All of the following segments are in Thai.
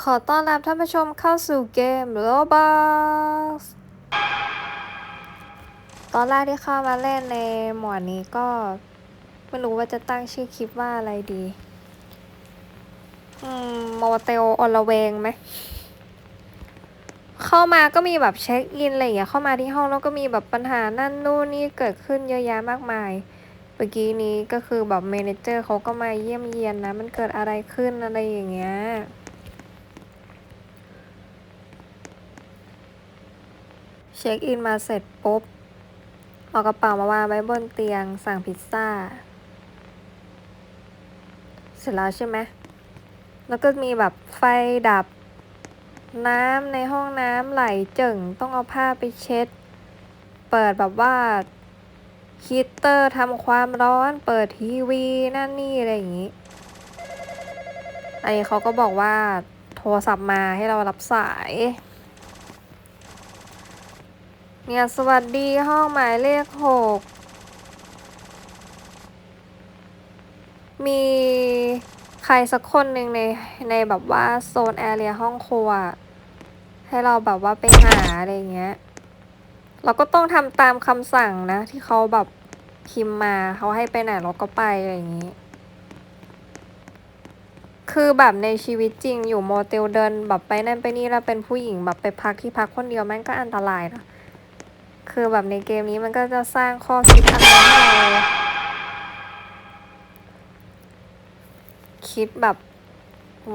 ขอต้อนรับท่านผู้ชมเข้าสู่เกม Roblox ตอนแรกที่เข้ามาเล่นในหมวดนี้ก็ ไม่รู้ว่าจะตั้งชื่อคลิปว่าอะไรดี อืมโมเตลอลเวงไหม เข้ามาก็มีแบบเช็คอินอะไรอย่างเงี้ย เข้ามาที่ห้องแล้วก็มีแบบปัญหานั่นนู่นนี่เกิดขึ้นเยอะแยะมากมาย เมื่อกี้นี้ก็คือแบบเมนเจอร์เขาก็มาเยี่ยมเยียนนะ มันเกิดอะไรขึ้นอะไรอย่างเงี้ย เช็คอินมาเสร็จปุ๊บ เอากระเป๋ามาวางไว้บนเตียงสั่งพิซซ่า เสร็จแล้วใช่ไหม แล้วก็มีแบบไฟดับ น้ำในห้องน้ำไหลเจิ่งต้องเอาผ้าไปเช็ด เปิดแบบว่าฮีตเตอร์ทำความร้อน เปิดทีวีนั่นนี่อะไรอย่างนี้ อันนี้เขาก็บอกว่าโทรศัพท์มาให้เรารับสาย เนี่ยสวัสดีห้องหมายเลขหกมีใครสักคนหนึ่งในในแบบว่าโซนแอเรียห้องครัว ให้เราแบบว่าไปหาอะไรเงี้ย เราก็ต้องทำตามคำสั่งนะ ที่เขาแบบพิมพ์มาเขาให้ไปไหนเราก็ไปอะไรอย่างงี้ คือแบบในชีวิตจริงอยู่โมเตลเดินแบบไปนั่นไปนี่แล้วเป็นผู้หญิงแบบไปพักที่พักคนเดียวแม่งก็อันตรายนะ คือแบบในเกมนี้มันก็จะสร้างข้อคิดอะไรให้เราคิดแบบ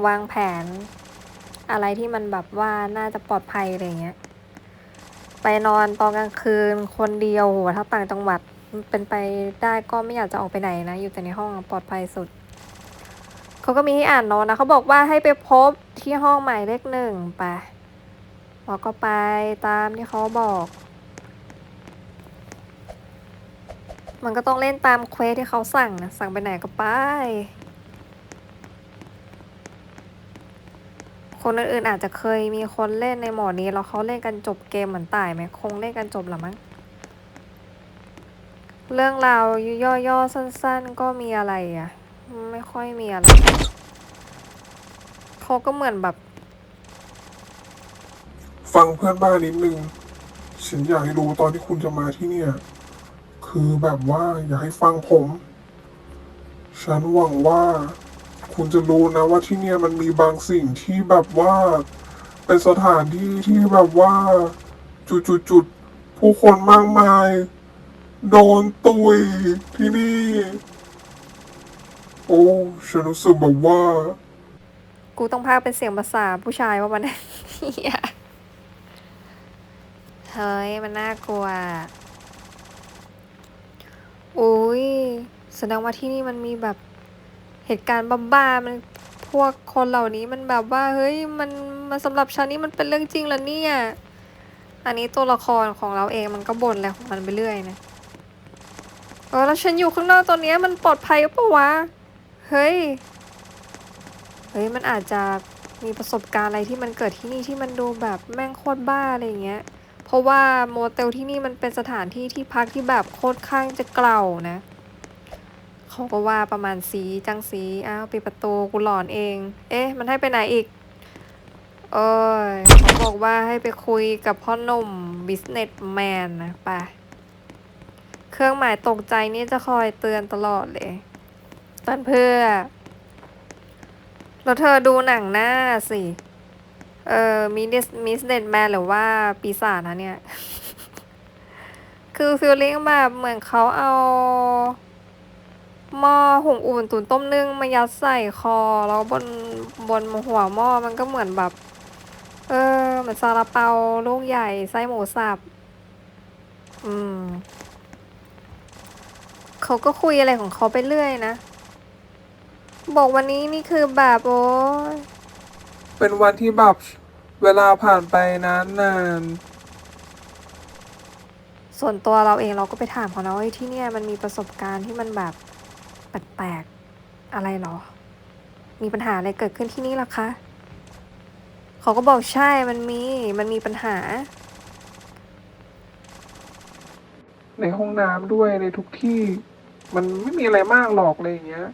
วางแผน อะไรที่มันแบบว่าน่าจะปลอดภัยอะไรเงี้ย ไปนอนตอนกลางคืนคนเดียวโหถ้าต่างจังหวัดเป็นไปได้ก็ไม่อยากจะออกไปไหนนะ อยู่แต่ในห้องปลอดภัยสุด เขาก็มีให้อ่านน้ตนะเขาบอกว่าให้ไปพบที่ห้องหมายเลขหนึ่งไปเราก็ไปตามที่เขาบอก มันก็ต้องเล่นตามเควสที่เขาสั่งนะ สั่งไปไหนก็ไป คนอื่นๆอาจจะเคยมีคนเล่นในหมดนี้แล้วเขาเล่นกันจบเกมเหมือนตายไหมคงเล่นกันจบละมั้ง เรื่องราวย่อๆสั้นๆ ก็มีอะไรอะ ไม่ค่อยมีอะไรเขาก็เหมือนแบบ ฟังเพื่อนบ้านนิดนึง ฉันอยากให้รู้ตอนที่คุณจะมาที่เนี่ย คือแบบว่าอยากให้ฟังผม ฉันหวังว่า คุณจะรู้นะว่าที่เนี่ยมันมีบางสิ่งที่แบบว่า เป็นสถานที่ที่แบบว่า จุดๆๆผู้คนมากมาย โดนตุยที่นี่ โอ้ฉันรู้สึกแบบว่า กูต้องพากเป็นเสียงภาษาผู้ชายว่ามันเฮียเฮ้ยมันน่ากลัว โอ้ยแสดงว่าที่นี่มันมีแบบเหตุการณ์บ้าๆมันพวกคนเหล่านี้มันแบบว่า เฮ้ยมันมันสำหรับฉันนี่มันเป็นเรื่องจริงแล้วเนี่ย อันนี้ตัวละครของเราเองมันก็บ่นอะไรของมันไปเรื่อยนะเออแล้วฉันอยู่ข้างนอกตอนเนี้ยมันปลอดภัยปะวะ เฮ้ย เฮ้ยมันอาจจะมีประสบการณ์อะไรที่มันเกิดที่นี่ที่มันดูแบบแม่งโคตรบ้าอะไรอย่างเงี้ย เพราะว่าโมเตลที่นี่มันเป็นสถานที่ที่พักที่แบบโคตรข้างจะเกล่านะ เขาก็ว่าประมาณสีจังสีอ้าวปิดประตูกูหลอนเอง เอ๊ะ มันให้ไปไหนอีกเอ้ยเขาบอกว่าให้ไปคุยกับพ่อหนุ่ม businessman นะไปเครื่องหมายตกใจนี่จะคอยเตือนตลอดเลยเตือนเพื่อแล้วเธอดูหนังหน้าสิ เออมิสมิสเดนแมนหรือว่าปีศาจนะเนี่ย คือฟิลลิ่งแบบเหมือนเขาเอาหม้อหุงอุ่นตุ๋นต้มนึ่งมายัดใส่คอ แล้วบนบนหัวหม้อมันก็เหมือนแบบ เออเหมือนซาลาเปาลูกใหญ่ไส้หมูสับอืมเขาก็คุยอะไรของเขาไปเรื่อยนะ บอกวันนี้นี่คือแบบโอ้ เป็นวันที่แบบเวลาผ่านไปนานนานส่วนตัวเราเองเราก็ไปถามเขานะว่าเฮ้ยที่เนี่ยมันมีประสบการณ์ที่มันแบบแปลกๆอะไรหรอ มีปัญหาอะไรเกิดขึ้นที่นี่ล่ะคะ เขาก็บอกใช่ มันมี มันมีปัญหา ในห้องน้ำด้วยในทุกที่ มันไม่มีอะไรมากหรอกอะไรอย่างเงี้ย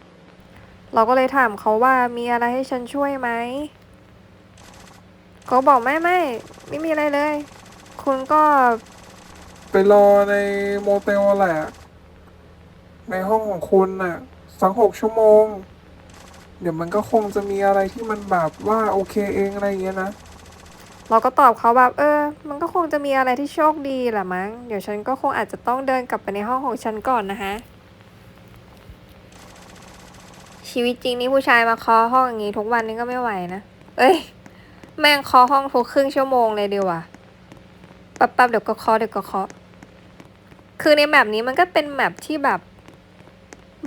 เราก็เลยถามเขาว่ามีอะไรให้ฉันช่วยไหม เขาบอกไม่ไม่ไม่มีอะไรเลย คุณก็ไปรอในโมเตลแหละ ในห้องของคุณน่ะสักหกชั่วโมง เดี๋ยวมันก็คงจะมีอะไรที่มันแบบว่าโอเคเองอะไรอย่างเงี้ยนะ เราก็ตอบเขาแบบเออ มันก็คงจะมีอะไรที่โชคดีแหละมั้ง เดี๋ยวฉันก็คงอาจจะต้องเดินกลับไปในห้องของฉันก่อนนะฮะชีวิตจริงนี่ผู้ชายมาเคาะห้องอย่างงี้ทุกวันนี้ก็ไม่ไหวนะ เอ้ย แม่งเคาะห้องทุกครึ่งชั่วโมงเลยดีว่ะแป๊บเดี๋ยวก็เคาะเดี๋ยวก็เคาะ คือในแมปนี้มันก็เป็นแมปที่แบบ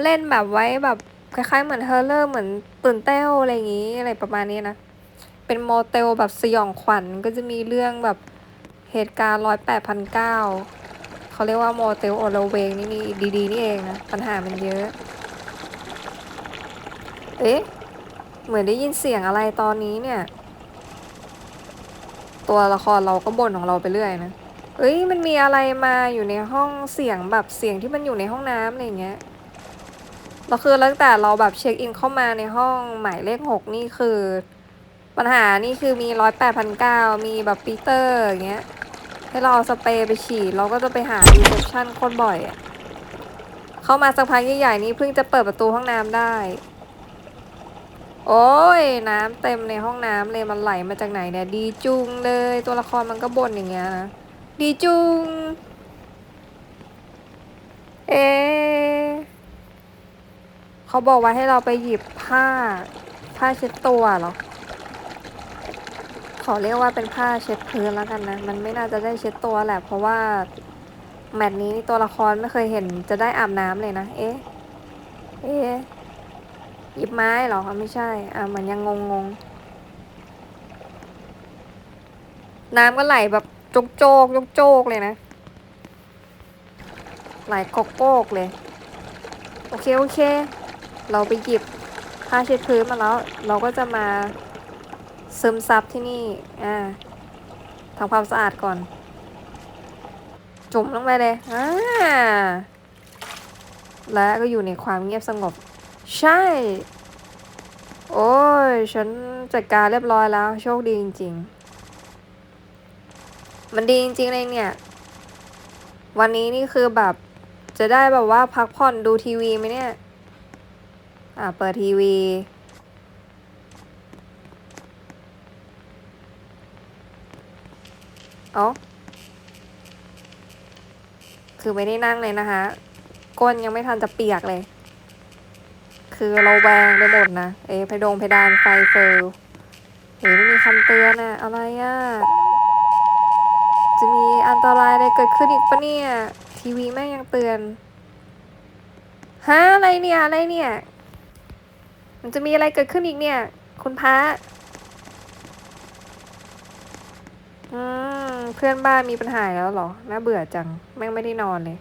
เล่นแบบไว้แบบคล้ายๆเหมือนเฮอร์เลอร์เหมือนตื่นเต้วอะไรอย่างงี้อะไรประมาณนี้นะ เป็นโมเตลแบบสยองขวัญก็จะมีเรื่องแบบเหตุการณ์ร้อยแปดพันเก้าเขาเรียกว่าโมเตลโอลเวงนี่นี่ดีๆนี่เองนะ ปัญหามันเยอะ เอ๊ะ เหมือนได้ยินเสียงอะไรตอนนี้เนี่ย ตัวละครเราก็บ่นของเราไปเรื่อยนะเอ้ยมันมีอะไรมาอยู่ในห้องเสียงแบบเสียงที่มันอยู่ในห้องน้ำอะไรเงี้ยเราคือตั้งแต่เราแบบเช็คอินเข้ามาในห้องหมายเลขหกนี่คือ ปัญหานี่คือมีร้อยแปดพันเก้ามีแบบปีเตอร์อย่างเงี้ยให้เราเอาสเปรย์ไปฉีดเราก็จะไปหารีเซพชันโคตรบ่อยอะเข้ามาสักพักใหญ่ๆนี่เพิ่งจะเปิดประตูห้องน้ำได้ โอ้ยน้ำเต็มในห้องน้ำเลยมันไหลมาจากไหนเนี่ย ดีจุงเลย ตัวละครมันก็บ่นอย่างเงี้ยนะ ดีจุง เอ เขาบอกว่าให้เราไปหยิบผ้า ผ้าเช็ดตัวหรอ ขอเรียกว่าเป็นผ้าเช็ดพื้นแล้วกันนะ มันไม่น่าจะได้เช็ดตัวแหละ เพราะว่า แมตช์นี้ตัวละครไม่เคยเห็นจะได้อาบน้ำเลยนะ เอ๊ะ เอ๊ะ หยิบไม้เหรอคะไม่ใช่ อะเหมือนยังงงงๆน้ำก็ไหลแบบโจกโจกโจกโจกเลยนะ ไหลกกโกกเลย โอเค โอเค เราไปหยิบผ้าเช็ดพื้นมาแล้ว เราก็จะมาซึมซับที่นี่ อ่าทำความสะอาดก่อน จุ่มลงไปเลย อ่า และก็อยู่ในความเงียบสงบ ใช่ โอ้ย ฉันจัดการเรียบร้อยแล้ว โชคดีจริง ๆ มันดีจริง ๆ เลยเนี่ย วันนี้นี่คือแบบ จะได้แบบว่าพักผ่อนดูทีวีไหมเนี่ย อ่าเปิดทีวี เอาคือไม่ได้นั่งเลยนะคะก้นยังไม่ทันจะเปียกเลย คือเราแวงไปหมดนะ เอะเพดงเพดานไฟเฟลเอ๊ะไม่มีคำเตือนอะอะไรอะจะมีอันตรายอะไรเกิดขึ้นอีกปะเนี่ย ทีวีแม่งยังเตือนฮะอะไรเนี่ยอะไรเนี่ย มันจะมีอะไรเกิดขึ้นอีกเนี่ย คุณพระอืมเพื่อนบ้านมีปัญหาแล้วเหรอ น่าเบื่อจัง แม่งไม่ได้นอนเลย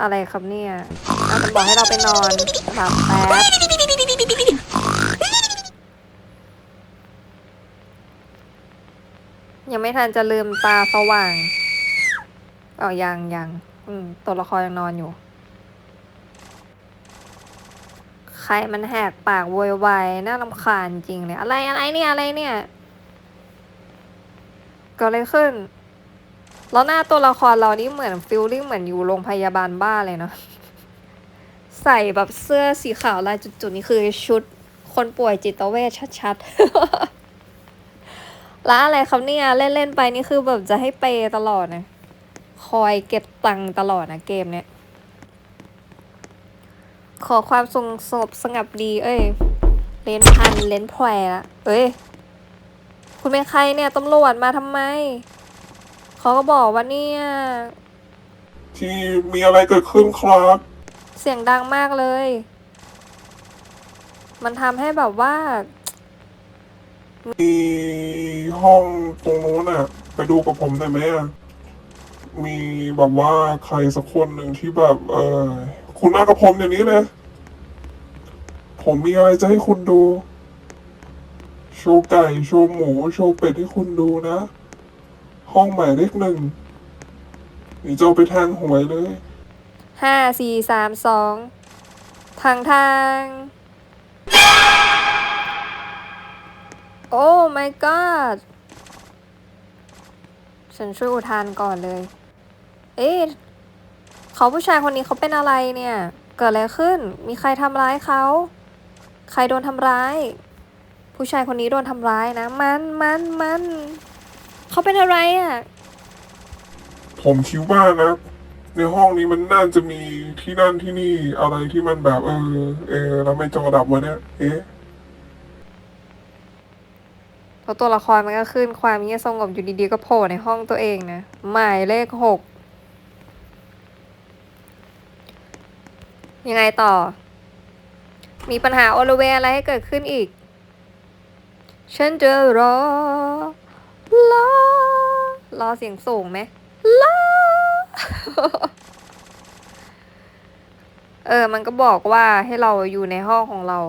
อะไรครับเนี่ย บอกให้เราไปนอนหลับแป๊บยังไม่ทันจะลืมตาสว่างอ๋อยังยังอืมตัวละครยังนอนอยู่ ใครมันแหกปากโวยวายน่ารำคาญจริงเลยอะไรอะไรเนี่ยอะไรเนี่ยก็เลยขึ้น แล้วหน้าตัวละครเรานี่เหมือนฟิลลิ่งเหมือนอยู่โรงพยาบาลบ้าเลยเนาะ ใส่แบบเสื้อสีขาวลายจุดๆนี่คือชุดคนป่วยจิตเวชชัดๆ แล้วอะไรครับเนี่ยเล่นๆไปนี่คือแบบจะให้เปตลอดนะ คอยเก็บตังค์ตลอดนะเกมเนี้ย ขอความสงบสงับดี เอ้ย เลนพันเลนแผลละเอ้ย คุณเป็นใครเนี่ยตำรวจมาทำไม เขาก็บอกว่าเนี่ย ที่มีอะไรเกิดขึ้นครับ เสียงดังมากเลย มันทำให้แบบว่า มีห้องตรงโน้นน่ะ ไปดูกับผมได้ไหมอะมีแบบว่าใครสักคนหนึ่งที่แบบ เออคุณมากับผมเดี๋ยวนี้เลยผมมีอะไรจะให้คุณดู โชว์ไก่ โชว์หมู โชว์เป็ดให้คุณดูนะ ห้องหมายเลขหนึ่งนี่จะเอาไปแทงหวยเลย ห้าสี่สามสองทางทาง โอ้ my god ฉันช่วยอุทานก่อนเลย เอ๊ะเขาผู้ชายคนนี้เขาเป็นอะไรเนี่ย เกิดอะไรขึ้น มีใครทำร้ายเขา ใครโดนทำร้าย ผู้ชายคนนี้โดนทำร้ายนะ มันมันมัน เขาเป็นอะไรอะ่ะ ผมคิดว่านะ ในห้องนี้มันน่าจะมีที่นั่นที่นี่อะไรที่มันแบบ เออ เออแล้วไม่จอดับวะเนี่ยเอ๊ะเพราะตัวละครมันก็ขึ้นความเงียบสงบอยู่ดีๆก็โผล่ในห้องตัวเองนะหมายเลขหกยังไงต่อ มีปัญหาโอลเวอะไรให้เกิดขึ้นอีก ฉันจะรอรอรอเสียงสูงไหมรอ เออ มันก็บอกว่าให้เราอยู่ในห้องของเรา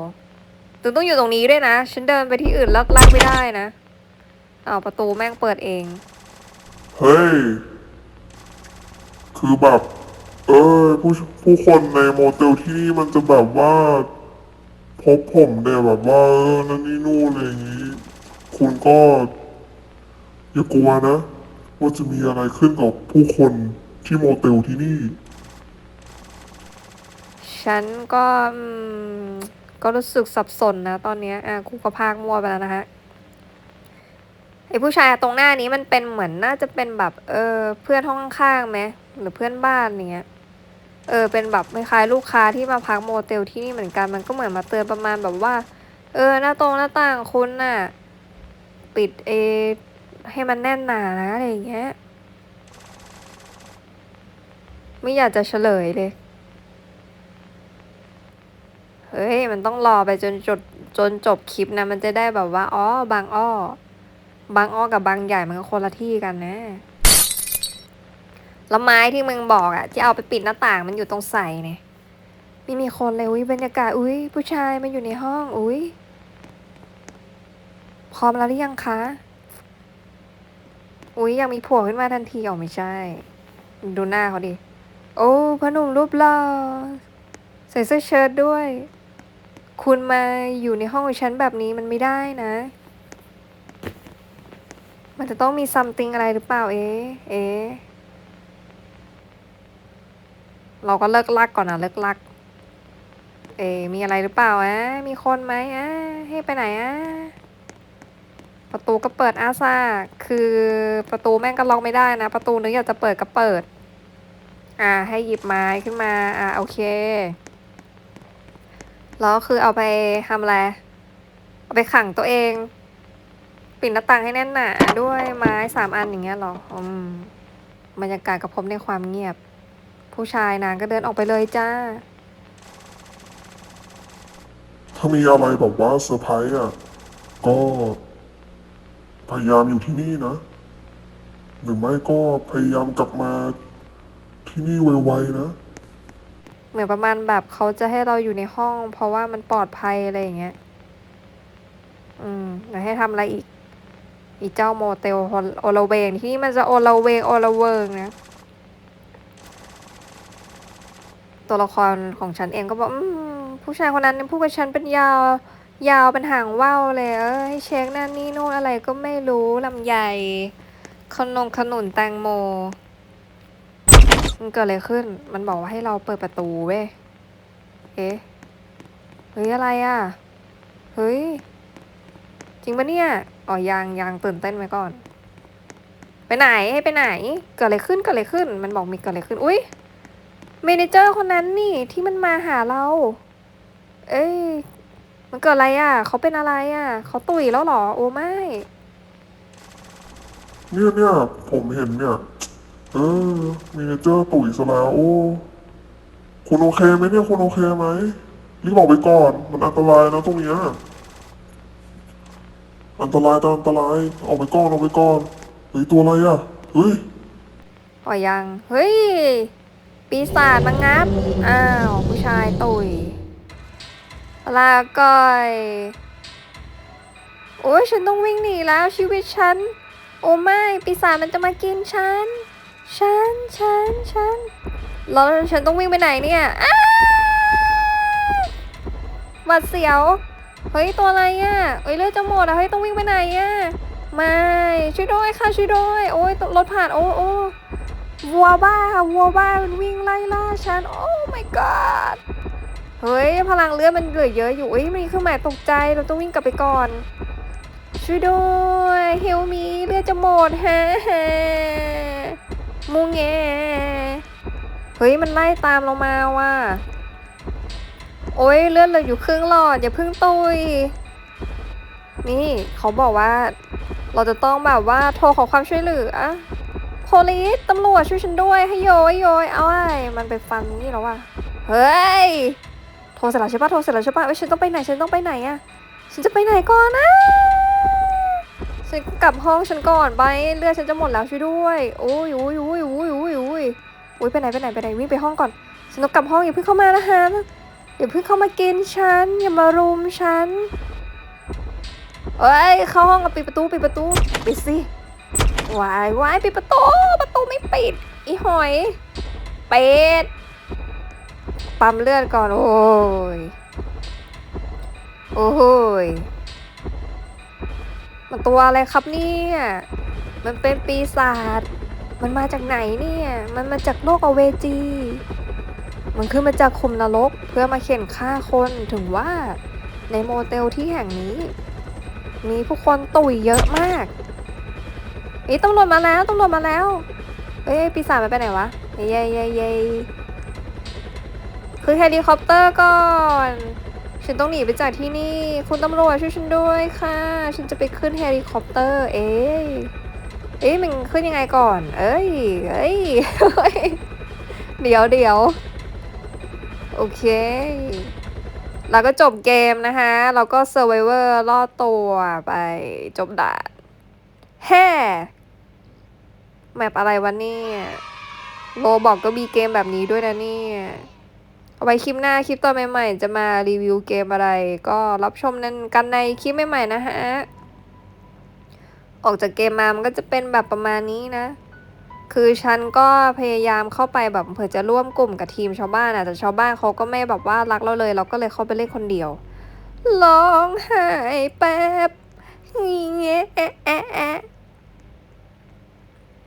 ถึงต้องอยู่ตรงนี้ด้วยนะ ฉันเดินไปที่อื่นลักลักไม่ได้นะเอ้าประตูแม่งเปิดเอง เฮ้ย คือแบบ เออผู้ผู้คนในโมเตลที่นี่มันจะแบบว่า พบผมเนี่ยแบบว่าเออนั่นนี่นู่นอะไรอย่างนี้ คุณก็ อย่ากลัวนะ ว่าจะมีอะไรขึ้นกับผู้คนที่โมเตลที่นี่ ฉันก็อืมก็รู้สึกสับสนนะ ตอนนี้อะกูก็พากมั่วไปแล้วนะฮะไอผู้ชายตรงหน้านี้มันเป็นเหมือนน่าจะเป็นแบบ เออ เพื่อนห้องข้างไหมหรือเพื่อนบ้านเนี้ยเออเป็นแบบคล้ายลูกค้าที่มาพักโมเตลที่นี่เหมือนกันมันก็เหมือนมาเตือนประมาณแบบว่า เออ หน้าตรงหน้าต่างคุณน่ะปิดเอ ให้มันแน่นหนานะอะไรอย่างเงี้ย ไม่อยากจะเฉลยเลย เฮ้ย มันต้องรอไปจนจบจนจบคลิปนะ มันจะได้แบบว่า อ๋อ บางอ้อ บางอ้อกับบางใหญ่มันก็คนละที่กันนะ แล้วไม้ที่มึงบอกอะที่เอาไปปิดหน้าต่างมันอยู่ตรงใส่เนี่ยไม่มีคนเลยอุ้ยบรรยากาศอุ้ยผู้ชายมันอยู่ในห้องอุ้ยพร้อมแล้วหรือยังคะ อุ้ยยังมีผัวขึ้นมาทันทีอ๋อไม่ใช่ ดูหน้าเขาดิ โอ้พอหนุ่มรูปหล่อใส่เสื้อเชิ้ตด้วย คุณมาอยู่ในห้องของฉันแบบนี้มันไม่ได้นะ มันจะต้องมีซัมติงอะไรหรือเปล่าเอ๊เอ๊เราก็เลิกลักก่อนนะเลิกลัก เอ๊มีอะไรหรือเปล่าอะมีคนไหมอะให้ไปไหนอะประตูก็เปิดอาซาคือประตูแม่งก็ล็อกไม่ได้นะ ประตูนึกอยากจะเปิดก็เปิด อ่า ให้หยิบไม้ขึ้นมา อ่าโอเค แล้วคือเอาไปทำอะไร เอาไปขังตัวเอง ปิดหน้าต่างให้แน่นหนาด้วยไม้สามอันอย่างเงี้ยหรออืมบรรยากาศก็พบในความเงียบ ผู้ชายนางก็เดินออกไปเลยจ้า ถ้ามีอะไรแบบว่าเซอร์ไพรส์อะ ก็ พยายามอยู่ที่นี่นะ หรือไม่ก็พยายามกลับมาที่นี่ไวๆนะ เหมือนประมาณแบบเขาจะให้เราอยู่ในห้อง เพราะว่ามันปลอดภัยอะไรอย่างเงี้ย อืมแล้วให้ทำอะไรอีก อีเจ้าโมเตลโอลาเวงที่นี่มันจะโอลาเวงโอลาเวิงนะตัวละครของฉันเองก็บอกอืมผู้ชายคนนั้นพูดกับฉันเป็นยาว ยาวเป็นหางว่าวเลยเออให้เช็คนั่นนี่นู่นอะไรก็ไม่รู้ลำใหญ่ขนมขนุนแตงโม มันเกิดอะไรขึ้น มันบอกว่าให้เราเปิดประตูเว้ย เอ๊ะ เฮ้ยอะไรอะ เฮ้ย จริงปะเนี่ย อ๋อยังยังตื่นเต้นไว้ก่อน ไปไหนให้ไปไหน เกิดอะไรขึ้น เกิดอะไรขึ้น มันบอกมีเกิดอะไรขึ้น อุ้ยเมเนเจอร์คนนั้นนี่ที่มันมาหาเรา เอ้ย มันเกิดอะไรอะ เขาเป็นอะไรอะ เขาตุยแล้วหรอ โอ้ไม่ เนี่ยเนี่ยผมเห็นเนี่ย เออมีเนเจอร์ตุ๋ยซะแล้วโอ้คุณโอเคไหมเนี่ยคุณโอเคไหมรีบออกไปก่อน มันอันตรายนะตรงเนี้ยอันตรายตามอันตรายออกไปก่อนออกไปก่อนเฮ้ยตัวอะไรอะเฮ้ยอ๋อยัง เฮ้ย ปีศาจมางับ อ้าว ผู้ชายตุยลาก่อย โอ้ยฉันต้องวิ่งหนีแล้วชีวิตฉัน โอ้ไม่ ปีศาจมันจะมากินฉัน ฉัน ฉัน ฉัน แล้วฉันต้องวิ่งไปไหนเนี่ยอ้าหวัดเสียว เฮ้ย ตัวอะไรอะเอ้ยเลือดจะหมดอะ เฮ้ย ต้องวิ่งไปไหนอะ ไม่ ช่วยด้วยค่ะ ช่วยด้วย โอ้ย รถผ่าน โอ้โอ้วัวบ้าวัวบ้า มันวิ่งไล่ล่าฉัน โอ้ my god เฮ้ย พลังเลือดมันเหลือเยอะอยู่เอ้ยมันมีเครื่องหมายตกใจ เราต้องวิ่งกลับไปก่อน ช่วยด้วย เฮลมี เลือดจะหมดฮะฮะ มูงแงเฮ้ยมันไล่ตามเรามาว่ะ โอ้ยเลือดเหลือยู่ครึ่งหลอดอย่าพิ่งตุย นี่เขาบอกว่า เราจะต้องแบบว่าโทรขอความช่วยเหลือโพลิสตำรวจช่วยฉันด้วยให้โยยโยยเอาไอ้มันไปฟันนี่แล้วว่ะ เฮ้ย โทรเสร็จแล้วใช่ปะโทรเสร็จแล้วใช่ปะเอ้ยฉันต้องไปไหนฉันต้องไปไหนอะฉันจะไปไหนก่อนนะ ฉันกลับห้องฉันก่อนไปเลือดฉันจะหมดแล้วช่วยด้วยโอ้ยโอ้ยโอ้ยโอ้ยโอ้ยโอ้ยโอ้ยไปไหนไปไหนไปไหนวิ่งไปห้องก่อนฉันต้องกลับห้องอย่าเพิ่งเข้ามานะฮะอย่าเพิ่งเข้ามากินฉันอย่ามารุมฉันเอ้ยเข้าห้องปิดประตูปิดประตูปิดสิวายวายปิดประตูประตูไม่ปิดอีหอยปิดปั๊มเลือดก่อนโอ้ยโอ้ย มันตัวอะไรครับเนี่ย มันเป็นปีศาจ มันมาจากไหนเนี่ย มันมาจากโลกอเวจี มันขึ้นมาจากขุมนรกเพื่อมาเข็นฆ่าคนถึงว่าในโมเตลที่แห่งนี้ มีผู้คนตุ๋ยเยอะมากเอ้ยตำรวจมาแล้วตำรวจมาแล้ว เอ้ยปีศาจมันไปไหนวะ เย้เย้เย้เย้คือเฮลิคอปเตอร์ก่อน ฉันต้องหนีไปจากที่นี่ คุณตำรวจช่วยฉันด้วยค่ะ ฉันจะไปขึ้นเฮลิคอปเตอร์ เอ๊ะเอ๊ะมันขึ้นยังไงก่อน เอ้ย เอ้ย เดี๋ยวเดี๋ยวโอเคแล้วก็จบเกมนะคะเราก็เซอร์ไวเวอร์รอดตัวไปจบด่านแฮ่แมปอะไรวะเนี่ยโลบอกก็มีเกมแบบนี้ด้วยนะเนี่ย เอาไว้คลิปหน้าคลิปต่อใหม่ๆ จะมารีวิวเกมอะไร ก็รับชมนั้นกันในคลิปใหม่ๆนะฮะ ออกจากเกมมามันก็จะเป็นแบบประมาณนี้นะ คือฉันก็พยายามเข้าไปแบบเผื่อจะร่วมกลุ่มกับทีมชาวบ้านอะแต่ชาวบ้านเขาก็ไม่แบบว่ารักเราเลย เราก็เลยเข้าไปเล่นคนเดียวร้องไห้แป๊บเงี้ย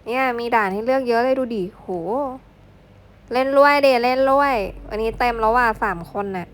เนี่ยมีด่านให้เลือกเยอะเลยดูดิโห เล่นรวยเดเล่นรวย วันนี้เต็มแล้วว่ะสามคนน่ะ